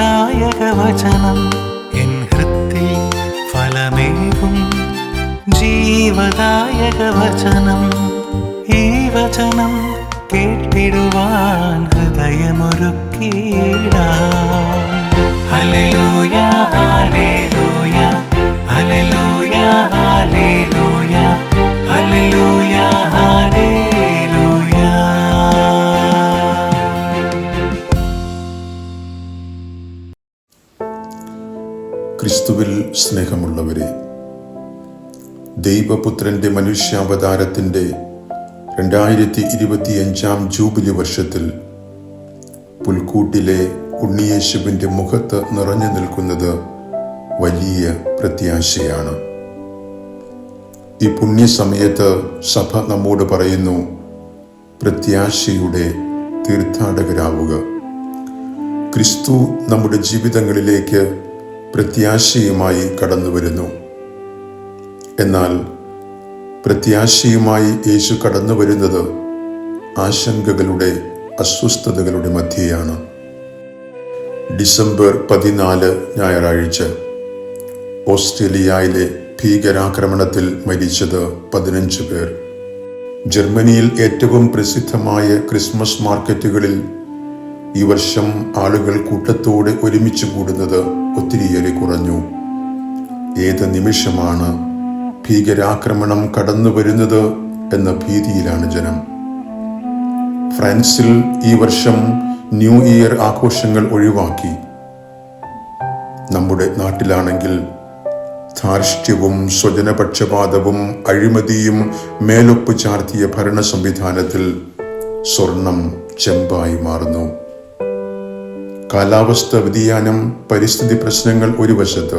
മുക്തിദായക വചനം എൻ ഹൃത്തിൽ ഫലമേകും ജീവദായക വചനം ഈ വചനം കേട്ടിടുവാൻ ഹൃദയമൊരുക്കിയിടാം ഹല്ലേലൂയ ഹല്ലേലൂയ ക്രിസ്തുവിൽ സ്നേഹമുള്ളവരെ ദൈവപുത്രന്റെ മനുഷ്യാവതാരത്തിന്റെ രണ്ടായിരത്തി ഇരുപത്തിയഞ്ചാം ജൂബിലി വർഷത്തിൽ പുൽക്കൂട്ടിലെ ഉണ്ണിയേശുവിന്റെ മുഖത്ത് നിറഞ്ഞു നിൽക്കുന്നത് വലിയ പ്രത്യാശയാണ്. ഈ പുണ്യസമയത്ത് സഭ നമ്മോട് പറയുന്നു പ്രത്യാശയുടെ തീർത്ഥാടകരാവുക. ക്രിസ്തു നമ്മുടെ ജീവിതങ്ങളിലേക്ക് പ്രത്യാശയുമായി കടന്നു വരുന്നു എന്നാൽ പ്രത്യാശയുമായി യേശു കടന്നു വരുന്നത് ആശങ്കകളുടെ അസ്വസ്ഥതകളുടെ മധ്യയാണ്. ഡിസംബർ പതിനാല് ഞായറാഴ്ച ഓസ്ട്രേലിയയിലെ ഭീകരാക്രമണത്തിൽ മരിച്ചത് പതിനഞ്ച് പേർ. ജർമ്മനിയിൽ ഏറ്റവും പ്രസിദ്ധമായ ക്രിസ്മസ് മാർക്കറ്റുകളിൽ ഈ വർഷം ആളുകൾ കൂട്ടത്തോടെ ഒരുമിച്ച് കൂടുന്നത് ഒത്തിരിയേറെ കുറഞ്ഞു. ഏത് നിമിഷമാണ് ഭീകരാക്രമണം കടന്നു വരുന്നത് എന്ന ഭീതിയിലാണ് ജനം. ഫ്രാൻസിൽ ഈ വർഷം ന്യൂ ഇയർ ആഘോഷങ്ങൾ ഒഴിവാക്കി. നമ്മുടെ നാട്ടിലാണെങ്കിൽ ധാർഷ്ട്യവും സ്വജനപക്ഷപാതവും അഴിമതിയും മേലൊപ്പ് ചാർത്തിയ ഭരണ സംവിധാനത്തിൽ സ്വർണം ചെമ്പായി മാറുന്നു. കാലാവസ്ഥ വ്യതിയാനം പരിസ്ഥിതി പ്രശ്നങ്ങൾ ഒരു വശത്ത്.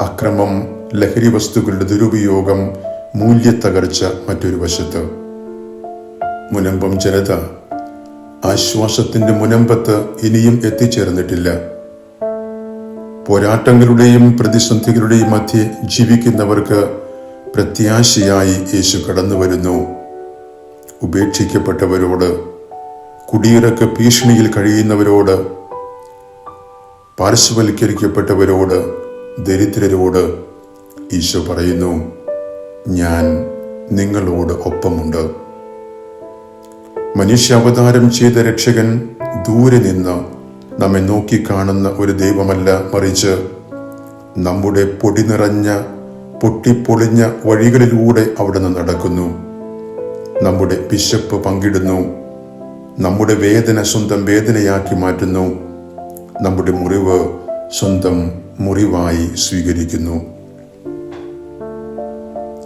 അക്രമം ലഹരി വസ്തുക്കളുടെ ദുരുപയോഗം മൂല്യത്തകർച്ച മറ്റൊരു വശത്ത്. മുനമ്പം ജനത ആശ്വാസത്തിന്റെ മുനമ്പത്ത് ഇനിയും എത്തിച്ചേർന്നിട്ടില്ല. പോരാട്ടങ്ങളുടെയും പ്രതിസന്ധികളുടെയും മധ്യെ ജീവിക്കുന്നവർക്ക് പ്രത്യാശയായി യേശു കടന്നു വരുന്നു ഉപേക്ഷിക്കപ്പെട്ടവരോട് കുടിയിറക്ക ഭീഷണിയിൽ കഴിയുന്നവരോട് പാർശ്വവൽക്കരിക്കപ്പെട്ടവരോട് ദരിദ്രരോട് ഈശോ പറയുന്നു ഞാൻ നിങ്ങളോട് ഒപ്പമുണ്ട്. മനുഷ്യാവതാരം ചെയ്ത രക്ഷകൻ ദൂരെ നിന്ന് നമ്മെ നോക്കിക്കാണുന്ന ഒരു ദൈവമല്ല മറിച്ച് നമ്മുടെ പൊടി നിറഞ്ഞ പൊട്ടിപ്പൊളിഞ്ഞ വഴികളിലൂടെ അവിടുന്ന് നടക്കുന്നു. നമ്മുടെ വിശപ്പ് പങ്കിടുന്നു. നമ്മുടെ വേദന സ്വന്തം വേദനയാക്കി മാറ്റുന്നു. നമ്മുടെ മുറിവ് സ്വന്തം മുറിവായി സ്വീകരിക്കുന്നു.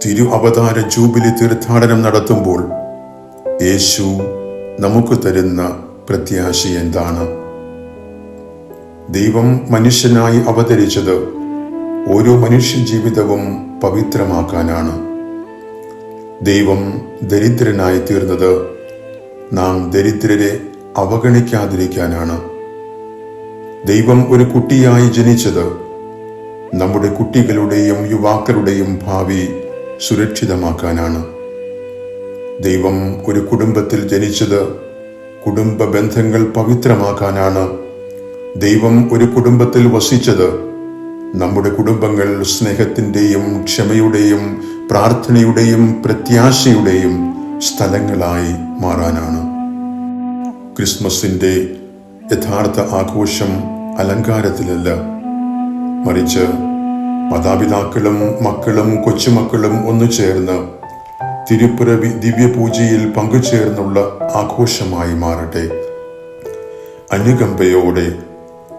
തിരു അവതാര ജൂബിലി തീർത്ഥാടനം നടത്തുമ്പോൾ യേശു നമുക്ക് തരുന്ന പ്രത്യാശ എന്താണ്? ദൈവം മനുഷ്യനായി അവതരിച്ചത് ഓരോ മനുഷ്യ ജീവിതവും പവിത്രമാക്കാനാണ്. ദൈവം ദരിദ്രനായി തീർന്നത് നാം ദരിദ്രരെ അവഗണിക്കാതിരിക്കാനാണ്. ദൈവം ഒരു കുട്ടിയായി ജനിച്ചത് നമ്മുടെ കുട്ടികളുടെയും യുവാക്കളുടെയും ഭാവി സുരക്ഷിതമാക്കാനാണ്. ദൈവം ഒരു കുടുംബത്തിൽ ജനിച്ചത് കുടുംബ ബന്ധങ്ങൾ പവിത്രമാക്കാനാണ്. ദൈവം ഒരു കുടുംബത്തിൽ വസിച്ചത് നമ്മുടെ കുടുംബങ്ങൾ സ്നേഹത്തിന്റെയും ക്ഷമയുടെയും പ്രാർത്ഥനയുടെയും പ്രത്യാശയുടെയും സ്ഥലങ്ങളായി മാറാനാണ്. ക്രിസ്മസിന്റെ യഥാർത്ഥ ആഘോഷം അലങ്കാരത്തിലല്ല. മറിച്ച് മാതാപിതാക്കളും മക്കളും കൊച്ചുമക്കളും ഒന്നു ചേർന്ന് തിരുപ്പുരവി ദിവ്യപൂജയിൽ പങ്കുചേർന്നുള്ള ആഘോഷമായി മാറട്ടെ. അനുകമ്പയോടെ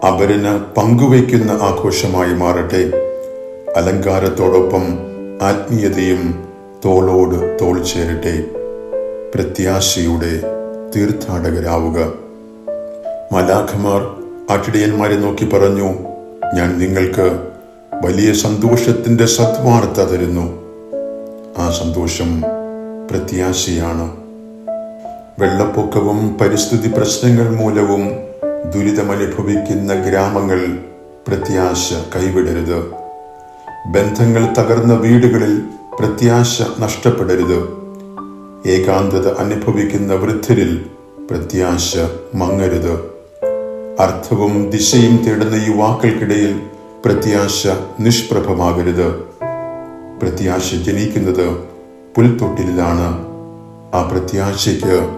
അവരന് പങ്കുവയ്ക്കുന്ന ആഘോഷമായി മാറട്ടെ. അലങ്കാരത്തോടൊപ്പം ആത്മീയതയും തോളോട് തോൾ ചേരട്ടെ. പ്രത്യാശയുടെ തീർത്ഥാടകരാവുക. മലാഖമാർ ആട്ടിടയന്മാരെ നോക്കി പറഞ്ഞു ഞാൻ നിങ്ങൾക്ക് വലിയ സന്തോഷത്തിന്റെ സദ്വാർത്ത തരുന്നു. ആ സന്തോഷം പ്രത്യാശയാണ്. വെള്ളപ്പൊക്കവും പരിസ്ഥിതി പ്രശ്നങ്ങൾ മൂലവും ദുരിതമനുഭവിക്കുന്ന ഗ്രാമങ്ങൾ പ്രത്യാശ കൈവിടരുത്. ബന്ധങ്ങൾ തകർന്ന വീടുകളിൽ പ്രത്യാശ നഷ്ടപ്പെടരുത്. ഏകാന്തത അനുഭവിക്കുന്ന വൃദ്ധരിൽ പ്രത്യാശ മങ്ങരുത്. അർത്ഥവും ദിശയും തേടുന്ന യുവാക്കൾക്കിടയിൽ പ്രത്യാശ നിഷ്പ്രഭമാകരുത്. പ്രത്യാശ ജനിക്കുന്നത് പുൽത്തൊട്ടിലാണ്. ആ പ്രത്യാശയ്ക്ക്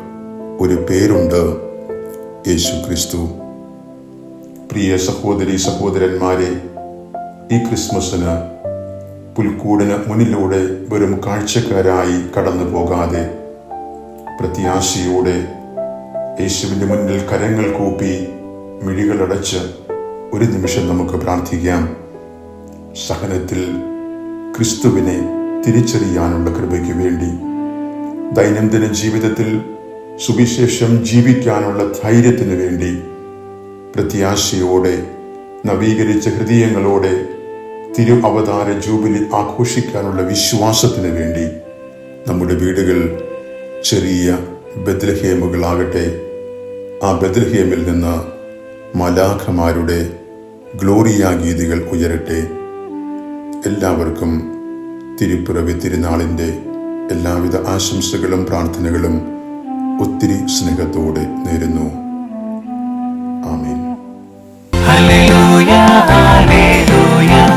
ഒരു പേരുണ്ട്. യേശു ക്രിസ്തു പ്രിയ സഹോദരി സഹോദരന്മാരെ ഈ ക്രിസ്മസിന് പുൽക്കൂടിന് മുന്നിലൂടെ വെറും കാഴ്ചക്കാരായി കടന്നു പോകാതെ പ്രത്യാശയോടെ യേശുവിന്റെ മുന്നിൽ കരങ്ങൾ കൂപ്പി മിഴികളടച്ച് ഒരു നിമിഷം നമുക്ക് പ്രാർത്ഥിക്കാം. സഹനത്തിൽ ക്രിസ്തുവിനെ തിരിച്ചറിയാനുള്ള കൃപയ്ക്ക് വേണ്ടി ദൈനംദിന ജീവിതത്തിൽ സുവിശേഷം ജീവിക്കാനുള്ള ധൈര്യത്തിന് വേണ്ടി പ്രത്യാശയോടെ നവീകരിച്ച ഹൃദയങ്ങളോടെ തിരു അവതാര ജൂബിലി ആഘോഷിക്കാനുള്ള വിശ്വാസത്തിന് വേണ്ടി നമ്മുടെ വീടുകൾ ചെറിയ ബദ്രഹേമുകളാകട്ടെ ആ ബദ്രഹേമിൽ നിന്ന് മലാഖമാരുടെ ഗ്ലോറിയ ഗീതികൾ ഉയരട്ടെ. എല്ലാവർക്കും തിരുപ്പിറവി തിരുനാളിന്റെ എല്ലാവിധ ആശംസകളും പ്രാർത്ഥനകളും ഒത്തിരി സ്നേഹത്തോടെ നേരുന്നു. ആമീൻ. Hallelujah, hallelujah.